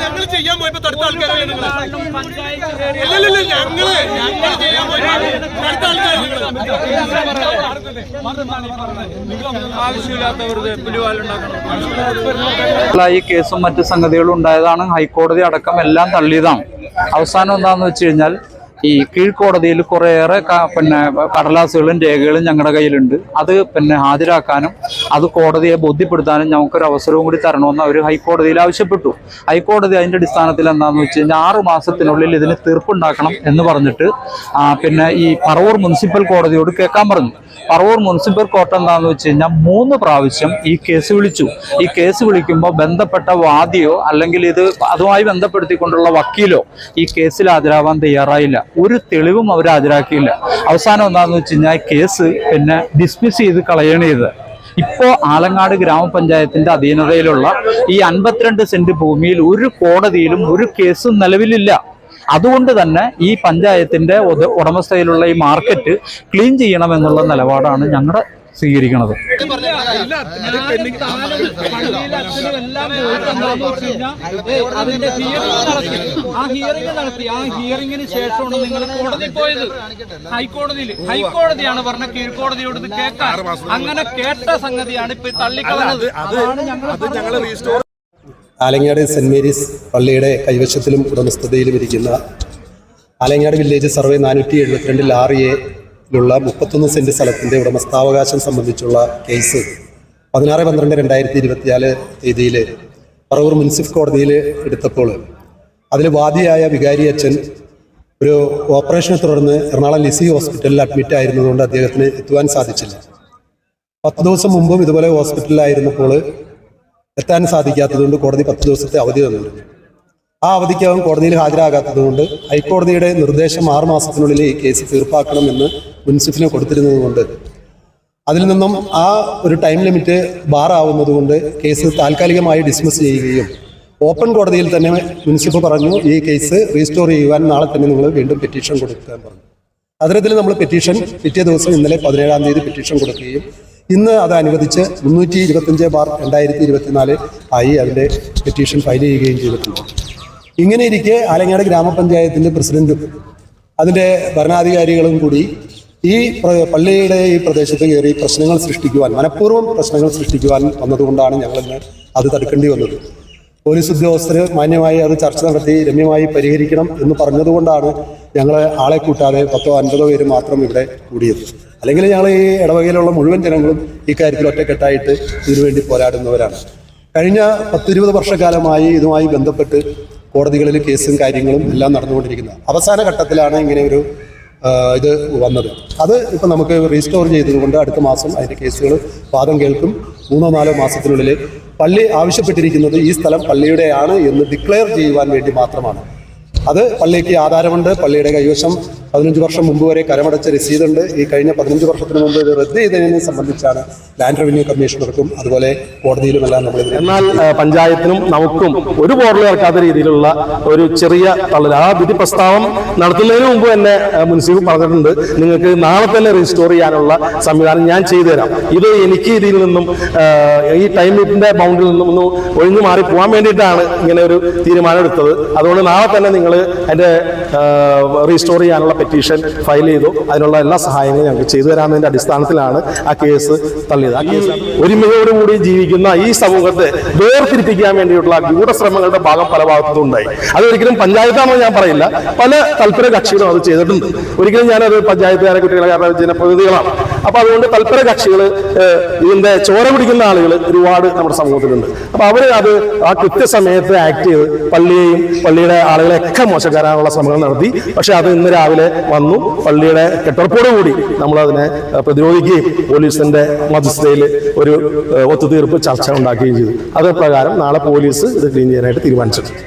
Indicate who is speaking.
Speaker 1: ഞങ്ങൾ ചെയ്യാൻ പോയപ്പോ തടുത്ത ആൾക്കാരാണ് നിങ്ങള്. ഇല്ലില്ലില്ല, ഞങ്ങള് ഞങ്ങൾ ചെയ്യാൻ പോയപ്പോ തടുത്ത ആൾക്കാരാണ് ആവശ്യമില്ലാത്ത വെറുതെ പുലിവാലുണ്ടാക്കണം
Speaker 2: ഈ കേസും മറ്റു സംഗതികളും ഉണ്ടായതാണ്. ഹൈക്കോടതി അടക്കം എല്ലാം തള്ളിയതാണ്. അവസാനം എന്താണെന്ന് വെച്ച് കഴിഞ്ഞാൽ ഈ കീഴ്ക്കോടതിയിൽ കുറേയേറെ പിന്നെ കടലാസുകളും രേഖകളും ഞങ്ങളുടെ കയ്യിലുണ്ട്. അത് പിന്നെ ഹാജരാക്കാനും അത് കോടതിയെ ബോധ്യപ്പെടുത്താനും ഞങ്ങൾക്കൊരു അവസരവും കൂടി തരണമെന്ന് അവർ ഹൈക്കോടതിയിൽ ആവശ്യപ്പെട്ടു. ഹൈക്കോടതി അതിന്റെ അടിസ്ഥാനത്തിൽ എന്താണെന്ന് വെച്ച് കഴിഞ്ഞാൽ ആറ് മാസത്തിനുള്ളിൽ ഇതിന് തീർപ്പുണ്ടാക്കണം എന്ന് പറഞ്ഞിട്ട് പിന്നെ ഈ പറവൂർ മുനിസിപ്പൽ കോടതിയോട് കേൾക്കാൻ പറഞ്ഞു. പറവൂർ മുനിസിപ്പൽ കോർട്ട് എന്താണെന്ന് വെച്ച് കഴിഞ്ഞാൽ മൂന്ന് പ്രാവശ്യം ഈ കേസ് വിളിച്ചു. ഈ കേസ് വിളിക്കുമ്പോൾ ബന്ധപ്പെട്ട വാദിയോ അല്ലെങ്കിൽ ഇത് അതുമായി ബന്ധപ്പെടുത്തിക്കൊണ്ടുള്ള വക്കീലോ ഈ കേസിൽ ഹാജരാവാൻ തയ്യാറായില്ല. ഒരു തെളിവും അവർ ഹാജരാക്കിയില്ല. അവസാനം എന്താണെന്ന് വെച്ച് കഴിഞ്ഞാൽ കേസ് പിന്നെ ഡിസ്മിസ് ചെയ്ത് കളയണ ചെയ്ത് ഇപ്പോൾ ആലങ്ങാട് ഗ്രാമപഞ്ചായത്തിന്റെ അധീനതയിലുള്ള ഈ അൻപത്തിരണ്ട് സെന്റ് ഭൂമിയിൽ ഒരു കോടതിയിലും ഒരു കേസും നിലവിലില്ല. അതുകൊണ്ട് തന്നെ ഈ പഞ്ചായത്തിന്റെ ഉട- ഉടമസ്ഥയിലുള്ള ഈ മാർക്കറ്റ് ക്ലീൻ ചെയ്യണമെന്നുള്ള നിലപാടാണ് ഞങ്ങളുടെ
Speaker 3: നടത്തി ആ ഹിയറിംഗ് നടത്തി ആ ഹിയറിംഗിന് ശേഷമാണ് നിങ്ങൾ കോടതി പോയത് ഹൈക്കോടതിയിൽ ഹൈക്കോടതിയാണ് പറഞ്ഞ കീഴ്ക്കോടതിയോട് ഇത് കേൾക്കാൻ അങ്ങനെ കേട്ട സംഗതിയാണ് ഇപ്പൊ തള്ളിക്കളഞ്ഞത് അതാണ് ഞങ്ങൾ
Speaker 4: ആലങ്ങാട് സെന്റ് മേരീസ് പള്ളിയുടെ കൈവശത്തിലും ഉടമസ്ഥതയിലും ഇരിക്കുന്ന ആലങ്ങാട് വില്ലേജ് സർവേ നാനൂറ്റി എഴുപത്തിരണ്ടിൽ ആറ് എയിലുള്ള മുപ്പത്തൊന്ന് സെന്റ് സ്ഥലത്തിന്റെ ഉടമസ്ഥാവകാശം സംബന്ധിച്ചുള്ള കേസ് പതിനാറ് പന്ത്രണ്ട് രണ്ടായിരത്തി ഇരുപത്തിനാല് തീയതിയിൽ പറവൂർ മുനിസിപ്പൽ കോടതിയിൽ എടുത്തപ്പോൾ അതിൽ വാദിയായ വികാരി അച്ഛൻ ഒരു ഓപ്പറേഷനെ തുടർന്ന് എറണാകുളം ലിസി ഹോസ്പിറ്റലിൽ അഡ്മിറ്റ് ആയിരുന്നതുകൊണ്ട് അദ്ദേഹത്തിന് എത്തുവാൻ സാധിച്ചില്ല. പത്ത് ദിവസം മുമ്പും ഇതുപോലെ ഹോസ്പിറ്റലിലായിരുന്നപ്പോൾ എത്താൻ സാധിക്കാത്തതുകൊണ്ട് കോടതി പത്ത് ദിവസത്തെ അവധി തന്നിരുന്നു ആ അവധിക്കകം കോടതിയിൽ ഹാജരാകാത്തതുകൊണ്ട് ഹൈക്കോടതിയുടെ നിർദ്ദേശം ആറു മാസത്തിനുള്ളിൽ ഈ കേസ് തീർപ്പാക്കണമെന്ന് മുൻസിഫിന് കൊടുത്തിരുന്നതുകൊണ്ട്. അതിൽ നിന്നും ആ ഒരു ടൈം ലിമിറ്റ് ബാറാവുന്നതുകൊണ്ട് കേസ് താൽക്കാലികമായി ഡിസ്മിസ് ചെയ്യുകയും ഓപ്പൺ കോടതിയിൽ തന്നെ മുൻസിഫ് പറഞ്ഞു ഈ കേസ് റീസ്റ്റോർ ചെയ്യുവാൻ നാളെ തന്നെ നിങ്ങൾ വീണ്ടും പെറ്റീഷൻ കൊടുക്കാൻ പറഞ്ഞു. അതിരത്തിൽ നമ്മൾ പെറ്റീഷൻ പിറ്റേ ദിവസം ഇന്നലെ പതിനേഴാം തീയതി പെറ്റീഷൻ കൊടുക്കുകയും ഇന്ന് അത് അനുവദിച്ച് മുന്നൂറ്റി ഇരുപത്തഞ്ച് ബാർ രണ്ടായിരത്തി ഇരുപത്തിനാല് ആയി അതിന്റെ പെറ്റീഷൻ ഫയൽ ചെയ്യുകയും ചെയ്തിട്ടുണ്ട്. ഇങ്ങനെ ഇരിക്കെ ആലങ്ങാട് ഗ്രാമപഞ്ചായത്തിന്റെ പ്രസിഡന്റും അതിന്റെ ഭരണാധികാരികളും കൂടി ഈ പള്ളിയുടെ ഈ പ്രദേശത്ത് കയറി പ്രശ്നങ്ങൾ സൃഷ്ടിക്കുവാൻ മനഃപൂർവം പ്രശ്നങ്ങൾ സൃഷ്ടിക്കുവാൻ വന്നതുകൊണ്ടാണ് ഞങ്ങളിന്ന് അത് തടുക്കേണ്ടി വന്നത്. പോലീസ് ഉദ്യോഗസ്ഥർ മാന്യമായി അത് ചർച്ച നടത്തി രമ്യമായി പരിഹരിക്കണം എന്ന് പറഞ്ഞതുകൊണ്ടാണ് ഞങ്ങൾ ആളെ കൂട്ടാതെ പത്തോ അൻപതോ പേര് മാത്രം ഇവിടെ കൂടിയത്. അല്ലെങ്കിൽ ഞങ്ങൾ ഈ ഇടവകയിലുള്ള മുഴുവൻ ജനങ്ങളും ഈ കാര്യത്തിൽ ഒറ്റക്കെട്ടായിട്ട് ഇതിനുവേണ്ടി പോരാടുന്നവരാണ്. കഴിഞ്ഞ പത്തിരുപത് വർഷക്കാലമായി ഇതുമായി ബന്ധപ്പെട്ട് കോടതികളിൽ കേസും കാര്യങ്ങളും എല്ലാം നടന്നുകൊണ്ടിരിക്കുന്നത്. അവസാന ഘട്ടത്തിലാണ് ഇങ്ങനെ ഒരു ഇത് വന്നത്. അത് ഇപ്പം നമുക്ക് റീസ്റ്റോർ ചെയ്തതുകൊണ്ട് അടുത്ത മാസം അതിന്റെ കേസുകൾ വാദം കേൾക്കും. മൂന്നോ നാലോ മാസത്തിനുള്ളിൽ പള്ളി ആവശ്യപ്പെട്ടിരിക്കുന്നത് ഈ സ്ഥലം പള്ളിയുടെയാണ് എന്ന് ഡിക്ലെയർ ചെയ്യുവാൻ വേണ്ടി മാത്രമാണ്. അത് പള്ളിക്ക് ആധാരമുണ്ട്. പള്ളിയുടെ കൈവശം പതിനഞ്ച് വർഷം മുമ്പ് വരെ കരമടച്ച രസീതുണ്ട്. ഈ കഴിഞ്ഞ പതിനഞ്ച് വർഷത്തിന് മുമ്പ് ഇത് റദ്ദ് ചെയ്തതിനെ സംബന്ധിച്ചാണ് ലാൻഡ് റവന്യൂ കമ്മീഷണർക്കും അതുപോലെ കോടതിയിലുമെല്ലാം നമ്മൾ
Speaker 5: എന്നാൽ പഞ്ചായത്തിനും നമുക്കും ഒരു ബോർഡിൽ ഇറക്കാത്ത രീതിയിലുള്ള ഒരു ചെറിയ തള്ളൽ ആ വിധി പ്രസ്താവം നടത്തുന്നതിന് മുമ്പ് തന്നെ മുനിസിപ്പൽ പറഞ്ഞിട്ടുണ്ട്. നിങ്ങൾക്ക് നാളെ തന്നെ റീസ്റ്റോർ ചെയ്യാനുള്ള സംവിധാനം ഞാൻ ചെയ്തുതരാം. ഇത് എനിക്ക് ഇതിൽ നിന്നും ഈ ടൈം ലിമിറ്റിന്റെ ബൗണ്ടിൽ നിന്നും ഒന്ന് ഒഴിഞ്ഞു മാറി പോകാൻ വേണ്ടിയിട്ടാണ് ഇങ്ങനെ ഒരു തീരുമാനം എടുത്തത്. അതുകൊണ്ട് നാളെ തന്നെ നിങ്ങൾ അതിന്റെ റീസ്റ്റോർ ചെയ്യാനുള്ള പെറ്റീഷൻ ഫയൽ ചെയ്തു. അതിനുള്ള എല്ലാ സഹായങ്ങളും ഞങ്ങൾക്ക് ചെയ്തു തരാമെന്നതിന്റെ അടിസ്ഥാനത്തിലാണ് ആ കേസ് തള്ളിയത്. ആ കേസ് ഒരുമയോടുകൂടി ജീവിക്കുന്ന ഈ സമൂഹത്തെ വേർതിരിപ്പിക്കാൻ വേണ്ടിയിട്ടുള്ള ഗൂഢശ്രമങ്ങളുടെ ഭാഗം പല ഭാഗത്തും ഉണ്ടായി. അതൊരിക്കലും പഞ്ചായത്താണെന്ന് ഞാൻ പറയില്ല. പല തൽപര കക്ഷികളും അത് ചെയ്തിട്ടുണ്ട്. ഒരിക്കലും ഞാനത് പഞ്ചായത്തുകാരെ കുട്ടികളെ ജനപ്രതിനിധികളാണ് അപ്പൊ അതുകൊണ്ട് തൽപര കക്ഷികൾ ഇതിന്റെ ചോര പിടിക്കുന്ന ആളുകൾ ഒരുപാട് നമ്മുടെ സമൂഹത്തിലുണ്ട്. അപ്പൊ അവർ അത് ആ കൃത്യസമയത്ത് ആക്ട് ചെയ്ത് പള്ളിയെയും പള്ളിയുടെ ആളുകളെ ഒക്കെ മോശക്കാരാനുള്ള ശ്രമങ്ങൾ നടത്തി. പക്ഷെ അത് ഇന്ന് രാവിലെ വന്നു. പള്ളിയുടെ കെട്ടുറപ്പോടുകൂടി നമ്മൾ അതിനെ പ്രതിരോധിക്കുകയും പോലീസിന്റെ മധ്യസ്ഥതയിൽ ഒരു ഒത്തുതീർപ്പ് ചർച്ച ഉണ്ടാക്കുകയും ചെയ്തു. അത് പ്രകാരം നാളെ പോലീസ് ഇത് ക്ലീൻ ചെയ്യാനായിട്ട് തീരുമാനിച്ചിട്ടുണ്ട്.